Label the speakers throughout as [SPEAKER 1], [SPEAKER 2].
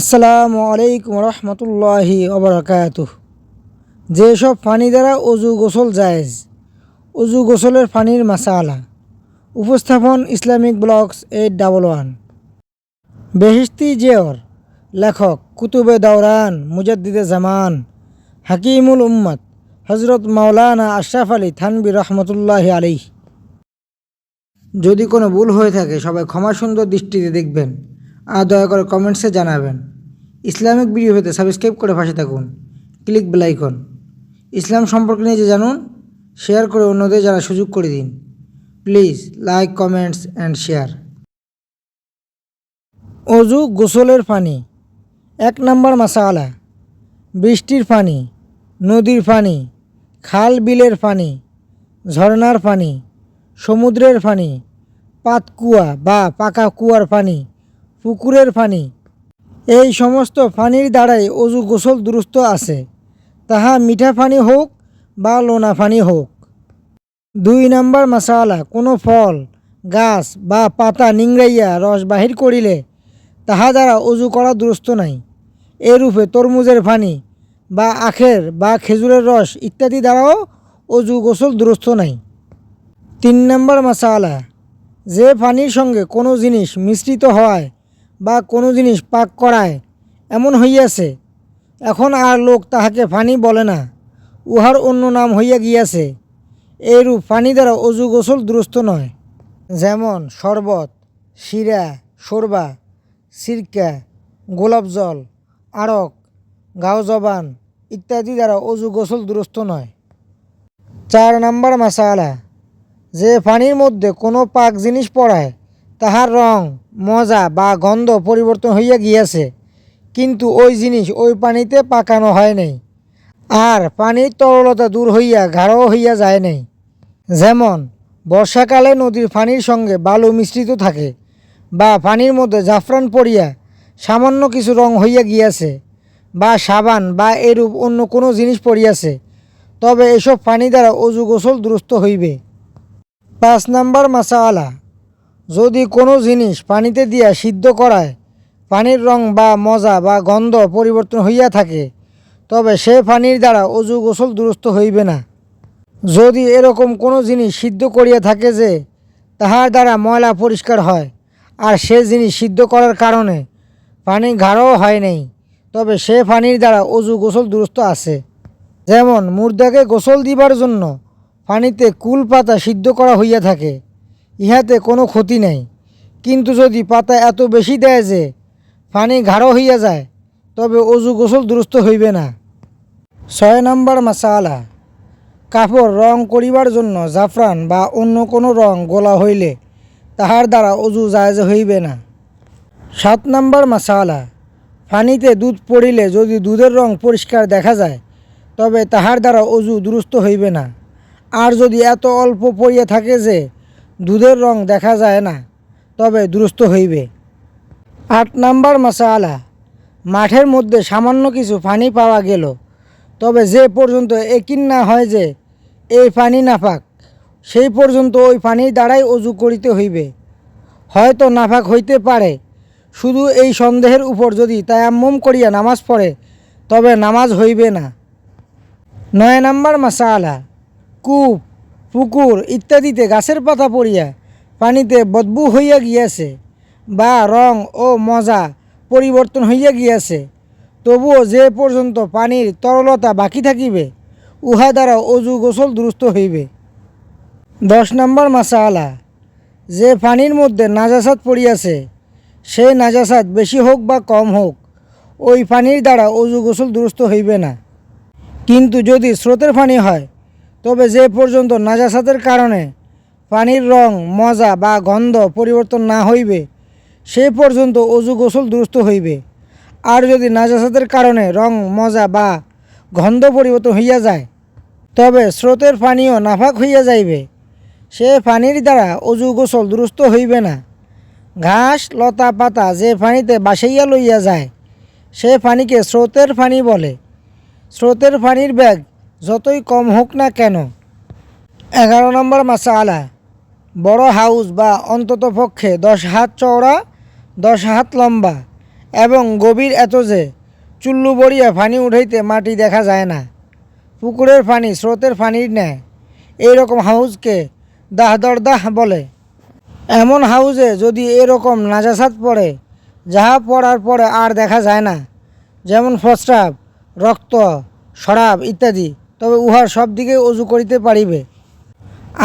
[SPEAKER 1] আসসালামু আলাইকুম রহমতুল্লাহি অবরাকাত যেসব পানি দ্বারা অজু গোসল জায়েজ, অজু গোসলের পানির মাসালা। উপস্থাপন Islamic blogs eight double one. Behishti Zewar লেখক কুতুবে দাওরান মুজাদ্দিদে জামান, হাকিমুল উম্মত হজরত মাওলানা আশরাফ আলী থানবি রহমতুল্লাহি আলী যদি কোনো ভুল হয়ে থাকে, সবাই ক্ষমা সুন্দর দৃষ্টিতে দেখবেন। দয়া করে কমেন্টসে জানাবেন। ইসলামিক ভিডিও পেতে সাবস্ক্রাইব করে পাশে থাকুন। ক্লিক বেলাইকন ইসলাম সম্পর্কে নিয়ে যে জানুন, শেয়ার করে অন্যদের যারা সুযোগ করে দিন। Please like, comments and share. অজু গোসলের পানি। এক নম্বর মাসালা। বৃষ্টির পানি, নদীর পানি, খাল বিলের পানি, ঝর্ণার পানি, সমুদ্রের পানি পাতকুয়া বা পাকা কুয়ার পানি। পুকুরের পানি। এই সমস্ত পানির দ্বারাই অজু গোসল দুরুস্ত আছে। তাহা মিঠা পানি হোক বা লোনা পানি হোক। দুই নম্বর মশালা কোনো ফল, গাছ বা পাতা নিংড়াইয়া রস বাহির করিলে তাহা দ্বারা অজু করা দুরস্ত নাই। এরূপে তরমুজের পানি বা আখের বা খেজুরের রস ইত্যাদি দ্বারাও অজু গোসল দুরস্ত নাই। তিন নম্বর মশালা যে পানির সঙ্গে কোনো জিনিস মিশ্রিত হওয়ায় বা কোনো জিনিস পাক করায়, এমন হইয়াছে। এখন আর লোক তাহাকে পানি বলে না, উহার অন্য নাম হইয়া গিয়াছে। এইরূপ পানি দ্বারা অজু গোসল দুরস্ত নয়। যেমন শরবত, শিরা সরবা সিরকা, গোলাপ জল, আড়ক, গাও জবান ইত্যাদি দ্বারা অজু গোসল দুরস্ত নয়। চার নম্বর মাসালা, যে পানির মধ্যে কোনো পাক জিনিস পড়ায় তাহার রং, মজা বা গন্ধ পরিবর্তন হইয়া গিয়াছে। কিন্তু ওই জিনিস ওই পানিতে পাকানো হয় নাই। আর পানির তরলতা দূর হইয়া গাঢ় হইয়া যায় নাই। যেমন, বর্ষাকালে নদীর পানির সঙ্গে বালু মিশ্রিত থাকে বা পানির মধ্যে জাফরান পড়িয়া সামান্য কিছু রং হইয়া গিয়াছে বা সাবান বা এরূপ অন্য কোনো জিনিস পড়িয়াছে, তবে এসব পানি দ্বারা অজু গোসল দুরস্ত হইবে। পাঁচ নাম্বার মাসাওয়ালা যদি কোনো জিনিস পানিতে দিয়া সিদ্ধ করায়, পানির রং বা মজা বা গন্ধ পরিবর্তন হইয়া থাকে, তবে সে পানির দ্বারা অজু গোসল দুরস্ত হইবে না। যদি এরকম কোনো জিনিস সিদ্ধ করিয়া থাকে যে, তাহার দ্বারা ময়লা পরিষ্কার হয়, আর সে জিনিস সিদ্ধ করার কারণে পানি গাঢ় হয় নাই, তবে সে পানির দ্বারা অজু গোসল দুরস্ত আছে। যেমন মুর্দাকে গোসল দিবার জন্য পানিতে কুল পাতা সিদ্ধ করা হইয়া থাকে ইহাতে কোনো ক্ষতি নাই। কিন্তু যদি পাতা এত বেশি দেয় যে পানি গাঢ় হইয়া যায়, তবে অজু গোসল দুরস্ত হইবে না। ছয় নম্বর মাসালা, কাপড় রং করিবার জন্য জাফরান বা অন্য কোনো রং গোলা হইলে তাহার দ্বারা অজু জায়জ হইবে না। সাত নম্বর মাসালা, পানিতে দুধ পড়িলে যদি দুধের রং পরিষ্কার দেখা যায়, তবে তাহার দ্বারা অজু দুরস্ত হইবে না। আর যদি এত অল্প পড়িয়া থাকে যে দুধের রং দেখা যায় না, তবে দুরস্ত হইবে। আট নাম্বার মাসালা মাঠের মধ্যে সামান্য কিছু পানি পাওয়া গেল, তবে যে পর্যন্ত একিন না হয় যে এই পানি নাফাক সেই পর্যন্ত ওই পানির দ্বারাই অজু করিতে হইবে। হয়তো নাফাক হইতে পারে, শুধু এই সন্দেহের উপর যদি তায়াম্মম করিয়া নামাজ পড়ে, তবে নামাজ হইবে না। নয় নাম্বার মাসালা কূপ পুকুর ইত্যাদিতে গাছের পাতা পড়িয়া পানিতে বদবু হইয়া গিয়াছে বা রং ও মজা পরিবর্তন হইয়া গিয়াছে। তবুও যে পর্যন্ত পানির তরলতা বাকি থাকিবে, উহা দ্বারা অজু গোসল দুরুস্ত হইবে। দশ নম্বর মাসালা, যে পানির মধ্যে নাজাসাত পড়িয়াছে সেই নাজাসাত বেশি হোক বা কম হোক, ওই পানির দ্বারা অজু গোসল দুরস্ত হইবে না। কিন্তু যদি স্রোতের পানি হয় তবে যে পর্যন্ত নাজাসাতের কারণে পানির রং, মজা বা গন্ধ পরিবর্তন না হইবে, সে পর্যন্ত অজু গোসল দুরুস্ত হইবে। আর যদি নাজাসাতের কারণে রং, মজা বা গন্ধ পরিবর্তন হইয়া যায়, তবে স্রোতের পানিও নাফাক হইয়া যাইবে। সে পানির দ্বারা অজু গোসল দুরুস্ত হইবে না। ঘাস, লতা, পাতা যে পানিতে বাসাইয়া লইয়া যায়, সে পানিকে স্রোতের পানি বলে। স্রোতের পানির ব্যাগ যতই কম হোক না কেন। এগারো নম্বর মাসালা, বড় হাউস বা অন্তত পক্ষে দশ হাত চওড়া, দশ হাত লম্বা এবং গভীর এত যে চুল্লু বড়িয়া পানি উঠাইতে মাটি দেখা যায় না। পুকুরের পানি স্রোতের পানির ন্যায় এইরকম হাউজকে দাহদর দাহ বলে। এমন হাউজে যদি এরকম নাজাসাত পড়ে, যাহা পড়ার পরে আর দেখা যায় না, যেমন প্রস্রাব রক্ত, শরাব ইত্যাদি তবে উহা সব দিকে অজু করিতে পারিবে।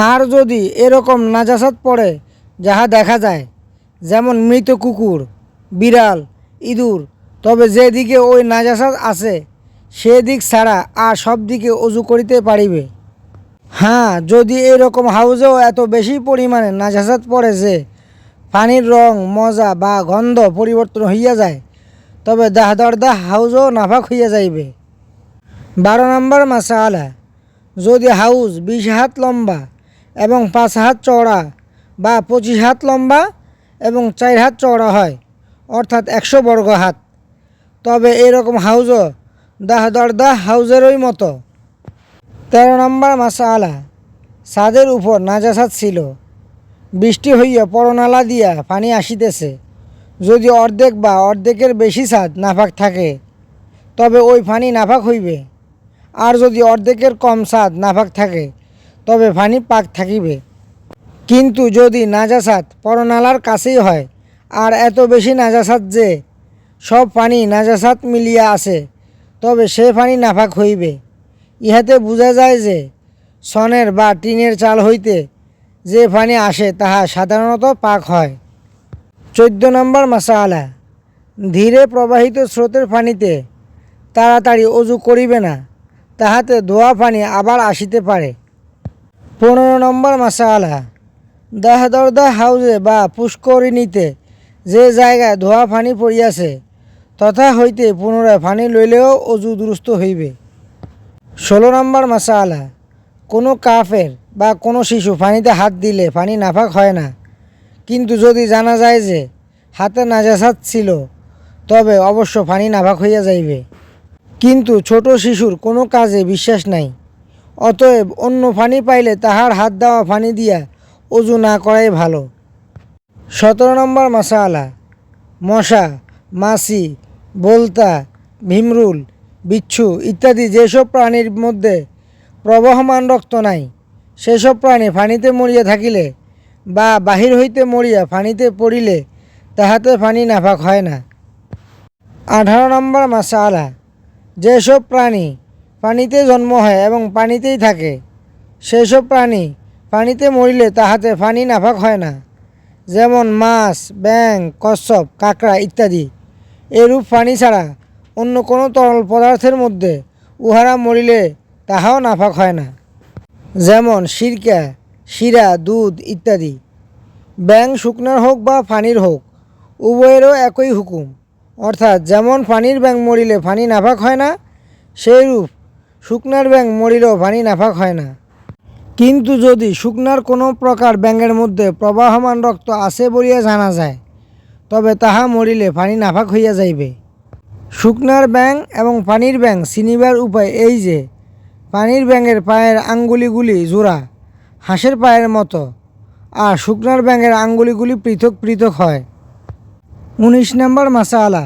[SPEAKER 1] আর যদি এরকম নাজাসাত পড়ে, যাহা দেখা যায়, যেমন মৃত কুকুর, বিড়াল, ইঁদুর, তবে যেদিকে ওই নাজাসাত আছে সেদিক ছাড়া আর সব দিকে অজু করিতে পারিবে। হ্যাঁ যদি এরকম হাউজেও এত বেশি পরিমাণে নাজাসাত পড়ে যে, পানির রং, মজা বা গন্ধ পরিবর্তন হইয়া যায়, তবে দাহ দরদাহ হাউজও নাফাক হইয়া যাইবে। বারো নম্বর মাসালা। যদি হাউস বিশ হাত লম্বা এবং পাঁচ হাত চওড়া বা পঁচিশ হাত লম্বা এবং চার হাত চওড়া হয়, অর্থাৎ একশো বর্গ হাত, তবে এরকম হাউজও দাহ দরদাহ হাউজেরই মতো। তেরো নম্বর মাসালা, ছাদের উপর নাজাসাত ছিল। বৃষ্টি হইয়া পরনালা দিয়া পানি আসিতেছে। যদি অর্ধেক বা অর্ধেকের বেশি ছাদ নাফাক থাকে, তবে ওই পানি নাফাক হইবে। আর যদি অর্ধেকের কম ছাদ নাফাক থাকে, তবে পানি পাক থাকিবে। কিন্তু যদি নাজাসাত পরনালার কাছেই হয়, আর এত বেশি নাজাসাত যে সব পানি নাজাসাত মিলিয়া আছে, তবে সে পানি নাফাক হইবে। ইহাতে বোঝা যায় যে, সনের বা টিনের চাল হইতে যে পানি আসে তাহা সাধারণত পাক হয়। চোদ্দ নম্বর মাসালা, ধীরে প্রবাহিত স্রোতের পানিতে তাড়াতাড়ি অজু করিবে না। তাহাতে ধোয়া পানি আবার আসিতে পারে। পনেরো নম্বর মাসালা, দাহ দরদাহ হাউজে বা পুষ্করিণীতে যে জায়গায় ধোয়া পানি পড়িয়াছে, তথা হইতে পুনরায় পানি লইলেও অজু দুরুস্ত হইবে। ষোলো নম্বর মাসালা, কোনো কাফের বা কোনো শিশু পানিতে হাত দিলে পানি নাফাক হয় না। কিন্তু যদি জানা যায় যে হাতে নাজাসাত ছিল, তবে অবশ্য পানি নাফাক হইয়া যাইবে। কিন্তু ছোট শিশুর কোনো কাজে বিশ্বাস নাই। অতএব অন্য পানি পাইলে তাহার হাত দেওয়া পানি দিয়া অজু না করাই ভালো। সতেরো নম্বর মাসালা, মশা, মাছি, বোলতা, ভীমরুল, বিচ্ছু ইত্যাদি যেসব প্রাণীর মধ্যে প্রবহমান রক্ত নাই, সেসব প্রাণী ফানিতে মরিয়া থাকিলে বা বাহির হইতে মরিয়া পানিতে পড়িলে তাহাতে পানি নাফাক হয় না। আঠারো নম্বর মাসালা যেসব প্রাণী পানিতে জন্ম হয় এবং পানিতেই থাকে, সেসব প্রাণী পানিতে মরিলে তাহাতে পানি নাফাক হয় না। যেমন মাছ ব্যাং কচ্ছপ, কাঁকড়া ইত্যাদি। এরূপ পানি ছাড়া অন্য কোনো তরল পদার্থের মধ্যে উহারা মরিলে তাহাও নাফাক হয় না। যেমন সিরকা, শিরা, দুধ ইত্যাদি। ব্যাং শুকনার হোক বা পানির হোক, উভয়েরও একই হুকুম। অর্থাৎ যেমন পানির ব্যাং মরিলে পানি নাফাক হয় না, সেইরূপ শুকনার ব্যাং মরিলেও পানি নাফাক হয় না। কিন্তু যদি শুকনার কোনো প্রকার ব্যাঙের মধ্যে প্রবাহমান রক্ত আছে বলিয়া জানা যায়, তবে তাহা মরিলে পানি নাফাক হইয়া যাইবে। শুকনার ব্যাং এবং পানির ব্যাং চিনিবার উপায় এই যে, পানির ব্যাঙের পায়ের আঙ্গুলিগুলি জোড়া, হাঁসের পায়ের মতো, আর শুকনার ব্যাঙের আঙ্গুলিগুলি পৃথক পৃথক হয়। উনিশ নম্বর মাসালা।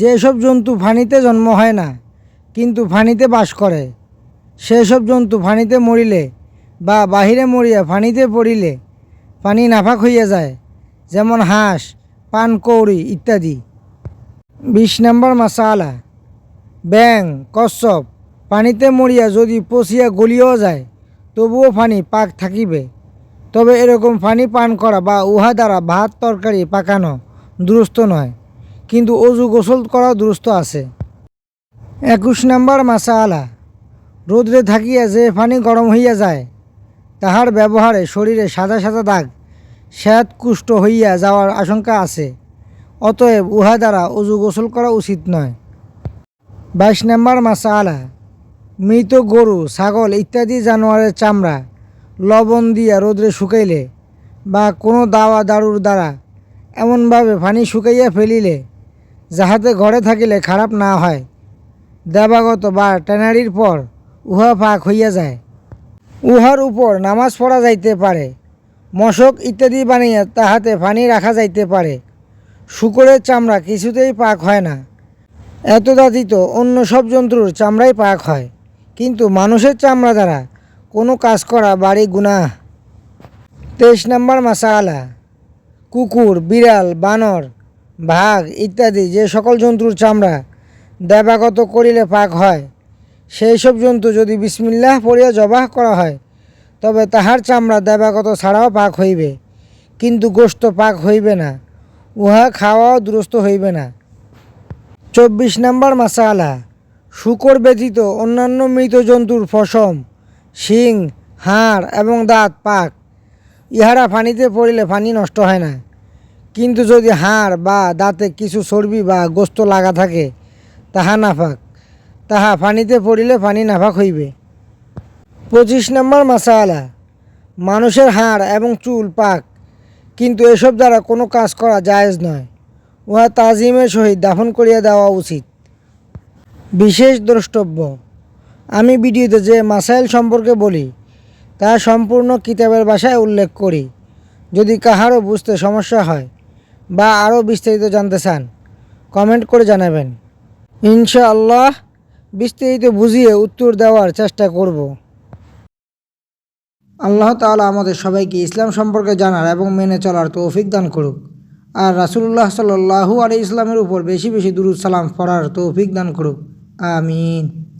[SPEAKER 1] যেসব জন্তু ফানিতে জন্ম হয় না, কিন্তু ফানিতে বাস করে, সেসব জন্তু ফানিতে মরিলে বা বাহিরে মরিয়া পানিতে পড়িলে পানি নাফাক হইয়া যায়, যেমন হাঁস পানকৌড়ি ইত্যাদি। বিশ নম্বর মাসালা ব্যাং কচ্ছপ পানিতে মরিয়া যদি পচিয়া গলিয়েও যায়, তবুও পানি পাক থাকিবে। তবে এরকম পানি পান করা বা উহা দ্বারা ভাত, তরকারি পাকানো দুরস্ত নয়, কিন্তু অজু গোসল করা দুরস্ত আছে। একুশ নম্বর মাসালা, রোদ্রে থাকিয়া যে পানি গরম হইয়া যায়, তাহার ব্যবহারে শরীরে সাদা সাদা দাগ শ্যাত কুষ্ঠ হইয়া যাওয়ার আশঙ্কা আছে, অতএব উহা দ্বারা অজু গোসল করা উচিত নয়। বাইশ নম্বর মাসালা, মৃত গরু, ছাগল ইত্যাদি জানোয়ারের চামড়া, লবণ দিয়া রোদ্রে শুকাইলে বা কোনো দাওয়া দারুর দ্বারা এমনভাবে পানি শুকাইয়া ফেলিলে, যাহাতে ঘরে থাকিলে খারাপ না হয়। দেবাগত বা ট্যানারির পর উহা পাক হইয়া যায়। উহার উপর নামাজ পড়া যাইতে পারে, মশক ইত্যাদি বানিয়া তাহাতে পানি রাখা যাইতে পারে। শুকরের চামড়া কিছুতেই পাক হয় না। এত দাতিত অন্য সব জন্তুর চামড়াই পাক হয়, কিন্তু মানুষের চামড়া দ্বারা কোনো কাজ করা বাড়ি গুনাহ। তেইশ নম্বর মাসালা। কুকুর, বিড়াল, বানর ভাগ ইত্যাদি যে সকল জন্তুর চামড়া দেবাগত করিলে পাক হয়, সেই সব জন্তু যদি বিসমিল্লাহ পড়িয়া জবাহ করা হয়, তবে তাহার চামড়া দেবাগত ছাড়াও পাক হইবে। কিন্তু গোস্ত পাক হইবে না, উহা খাওয়াও দুরস্ত হইবে না। চব্বিশ নম্বর মাসালা, শুকর ব্যতীত অন্যান্য মৃত জন্তুর ফসম, শিং, হাড় এবং দাঁত পাক। ইহারা পানিতে পড়িলে পানি নষ্ট হয় না। কিন্তু যদি হাড় বা দাঁতে কিছু চর্বি বা গোস্ত লাগা থাকে, তাহা নাফাক। তাহা পানিতে পড়িলে পানি নাফাক হইবে। পঁচিশ নম্বর মাসালা, মানুষের হাড় এবং চুল পাক, কিন্তু এসব দ্বারা কোনো কাজ করা জায়েজ নয়। উহা তাজিমের সহিত দাফন করিয়া দেওয়া উচিত। বিশেষ দ্রষ্টব্য, আমি ভিডিওতে যে মাসাইল সম্পর্কে বলি তা সম্পূর্ণ কিতাবের ভাষায় উল্লেখ করি। যদি কাহারও বুঝতে সমস্যা হয় বা আরও বিস্তারিত জানতে চান, কমেন্ট করে জানাবেন। ইনশাআল্লাহ বিস্তারিত বুঝিয়ে উত্তর দেওয়ার চেষ্টা করব। আল্লাহ তাআলা আমাদের সবাইকে ইসলাম সম্পর্কে জানার এবং মেনে চলার তৌফিক দান করুক। আর রাসুল্লাহ সাল্লাহু আলি ইসলামের উপর বেশি বেশি দুরুদ সালাম পড়ার তৌফিক দান করুক। আমিন।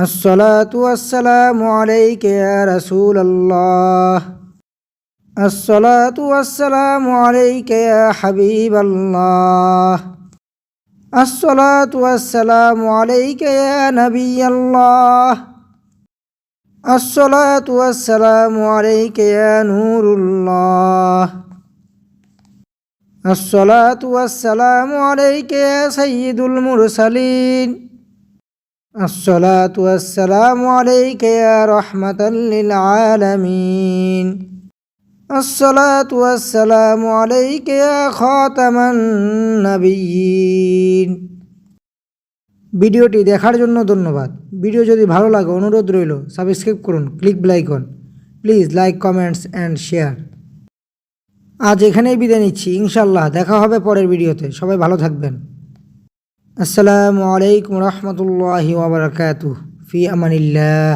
[SPEAKER 1] الصلاة والسلام عليك يا رسول الله. الصلاة والسلام عليك يا حبيب الله. الصلاة والسلام عليك يا نبي الله. الصلاة والسلام عليك يا نور الله. الصلاة والسلام عليك يا سيد المرسلين. الصلاة والسلام عليك يا رحمة للعالمين الصلاة والسلام عليك يا خاتم النبيين ভিডিওটি দেখার জন্য ধন্যবাদ ভিডিও যদি ভালো লাগে অনুরোধ রইল সাবস্ক্রাইব করুন click bell icon please like comments and share আজ এখানেই বিদায় নিচ্ছি ইনশাল্লাহ দেখা হবে পরের ভিডিওতে সবাই ভালো থাকবেন আসসালামু আলাইকুম রহমতুল্লাহি ওবরাকাতু ফি আমানিল্লাহ